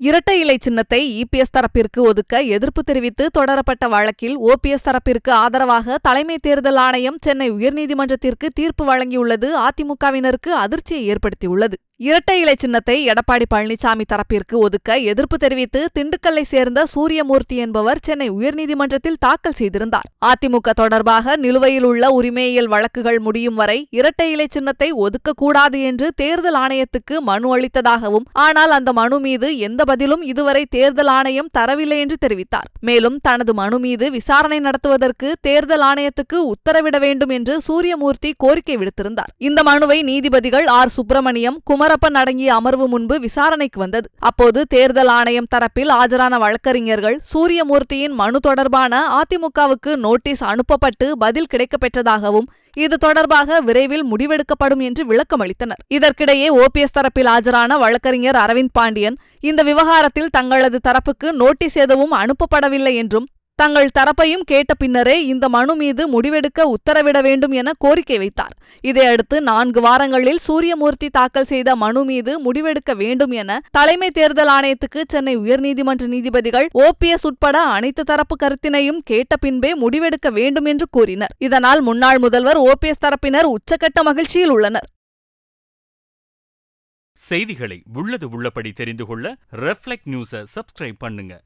இரட்டை இலை சின்னத்தை இபிஎஸ் தரப்பிற்கு ஒதுக்க எதிர்ப்பு தெரிவித்து தொடரப்பட்ட வழக்கில் ஓபிஎஸ் தரப்பிற்கு ஆதரவாக தலைமை தேர்தல் ஆணையம் சென்னை உயர்நீதிமன்றத்திற்கு தீர்ப்பு வழங்கியுள்ளது. அதிமுகவினருக்கு அதிர்ச்சியை ஏற்படுத்தியுள்ளது. இரட்டை இலை சின்னத்தை எடப்பாடி பழனிசாமி தரப்பிற்கு ஒதுக்க எதிர்ப்பு தெரிவித்து திண்டுக்கல்லை சேர்ந்த சூரியமூர்த்தி என்பவர் சென்னை உயர்நீதிமன்றத்தில் தாக்கல் செய்திருந்தார். அதிமுக தொடர்பாக நிலுவையில் உள்ள உரிமையியல் வழக்குகள் முடியும் வரை இரட்டை இலை சின்னத்தை ஒதுக்கக்கூடாது என்று தேர்தல் ஆணையத்துக்கு மனு அளித்ததாகவும் ஆனால் அந்த மனு மீது எந்த பதிலும் இதுவரை தேர்தல் ஆணையம் தரவில்லை என்று தெரிவித்தார். மேலும் தனது மனு மீது விசாரணை நடத்துவதற்கு தேர்தல் ஆணையத்துக்கு உத்தரவிட வேண்டும் என்று சூரியமூர்த்தி கோரிக்கை விடுத்திருந்தார். இந்த மனுவை நீதிபதிகள் ஆர். சுப்பிரமணியம் குமரப்பன் அடங்கிய அமர்வு முன்பு விசாரணைக்கு வந்தது. அப்போது தேர்தல் ஆணையம் தரப்பில் ஆஜரான வழக்கறிஞர்கள் சூரியமூர்த்தியின் மனு தொடர்பான அதிமுகவுக்கு நோட்டீஸ் அனுப்பப்பட்டு பதில் கிடைக்கப்பெற்றதாகவும் இது தொடர்பாக விரைவில் முடிவெடுக்கப்படும் என்று விளக்கமளித்தனர். இதற்கிடையே ஓபிஎஸ் தரப்பில் ஆஜரான வழக்கறிஞர் அரவிந்த் பாண்டியன் இந்த விவகாரத்தில் தங்களது தரப்புக்கு நோட்டீஸ் எதுவும் அனுப்பப்படவில்லை என்றும் தங்கள் தரப்பையும் கேட்ட பின்னரே இந்த மனு மீது முடிவெடுக்க உத்தரவிட வேண்டும் என கோரிக்கை வைத்தார். இதையடுத்து நான்கு வாரங்களில் சூரியமூர்த்தி தாக்கல் செய்த மனு மீது முடிவெடுக்க வேண்டும் என தலைமை தேர்தல் ஆணையத்துக்கு சென்னை உயர்நீதிமன்ற நீதிபதிகள் ஓபிஎஸ் உட்பட அனைத்து தரப்பு கருத்தினையும் கேட்ட பின்பே முடிவெடுக்க வேண்டும் என்று கூறினர். இதனால் முன்னாள் முதல்வர் ஓபிஎஸ் தரப்பினர் உச்சக்கட்ட மகிழ்ச்சியில் உள்ளனர். செய்திகளை உள்ளது உள்ளபடி தெரிந்து கொள்ள ரெஃப்ளெக்ட் நியூஸை சப்ஸ்கிரைப் பண்ணுங்க.